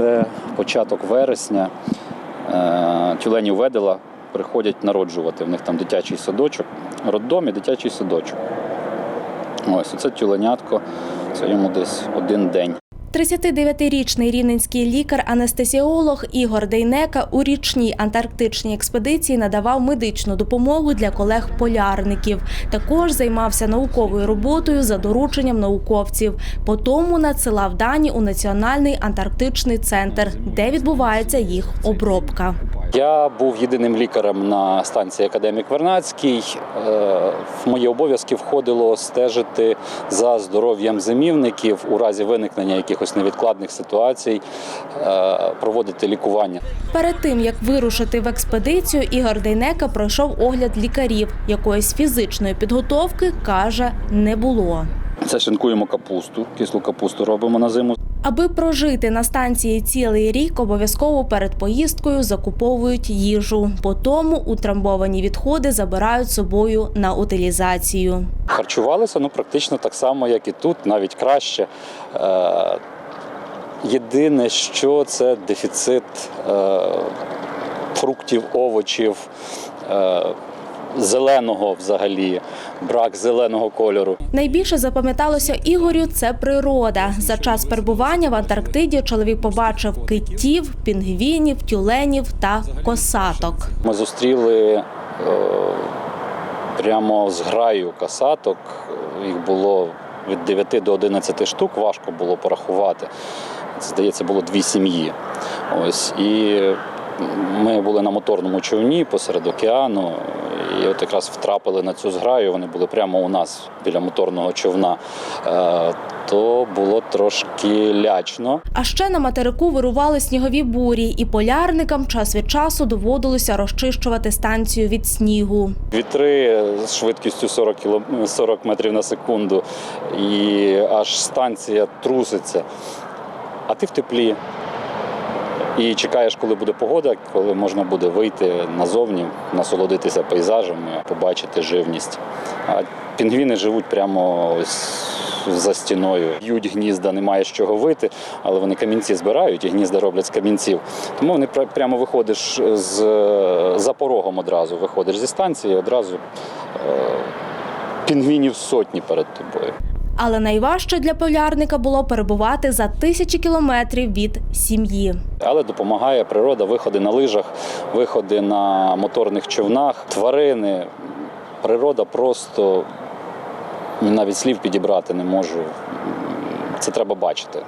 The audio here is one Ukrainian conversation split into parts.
Це початок вересня. Е, Тюленів ведела приходять народжувати. В них там дитячий садочок, роддом і дитячий садочок. Ось оце тюленятко, це йому десь один день. 39-річний рівненський лікар-анестезіолог Ігор Дейнека у річній антарктичній експедиції надавав медичну допомогу для колег-полярників. Також займався науковою роботою за дорученням науковців. Потому надсилав дані у Національний антарктичний центр, де відбувається їх обробка. Я був єдиним лікарем на станції Академік Вернацький. Е, В мої обов'язки входило стежити за здоров'ям зимівників у разі виникнення якихось невідкладних ситуацій, е, проводити лікування. Перед тим як вирушити в експедицію, Ігор Дейнека пройшов огляд лікарів. Якоїсь фізичної підготовки каже не було. Це шинкуємо капусту, кислу капусту робимо на зиму. Аби прожити на станції цілий рік, обов'язково перед поїздкою закуповують їжу. По тому утрамбовані відходи забирають собою на утилізацію. Харчувалися ну, практично так само, як і тут, навіть краще. Е, Єдине, що це дефіцит е, фруктів, овочів, е, зеленого взагалі, брак зеленого кольору. Найбільше запам'яталося Ігорю це природа. За час перебування в Антарктиді чоловік побачив китів, пінгвінів, тюленів та косаток. Ми зустріли е, прямо з граю касаток. Їх було від 9 до 11 штук, важко було порахувати. Здається, було дві сім'ї. Ось. І ми були на моторному човні посеред океану. І от якраз втрапили на цю зграю, вони були прямо у нас біля моторного човна. Е, То було трошки лячно. А ще на материку вирували снігові бурі, і полярникам час від часу доводилося розчищувати станцію від снігу. Вітри з швидкістю 40, кіло... 40 метрів на секунду, і аж станція труситься. А ти в теплі. І чекаєш, коли буде погода, коли можна буде вийти назовні, насолодитися пейзажами, побачити живність. А пінгвіни живуть прямо ось за стіною. Б'ють гнізда, немає з чого вити, але вони камінці збирають і гнізда роблять з камінців. Тому вони прямо виходиш з за порогом одразу. Виходиш зі станції, одразу е, пінгвінів сотні перед тобою. Але найважче для полярника було перебувати за тисячі кілометрів від сім'ї. Але допомагає природа, виходи на лижах, виходи на моторних човнах, тварини. Природа просто навіть слів підібрати не можу. Це треба бачити.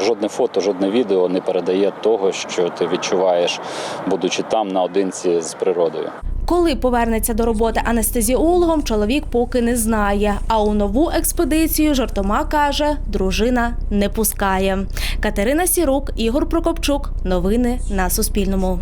Жодне фото, жодне відео не передає того, що ти відчуваєш, будучи там наодинці з природою. Коли повернеться до роботи анестезіологом, чоловік поки не знає. А у нову експедицію жартома каже, дружина не пускає. Катерина Сірук, Ігор Прокопчук. Новини на Суспільному.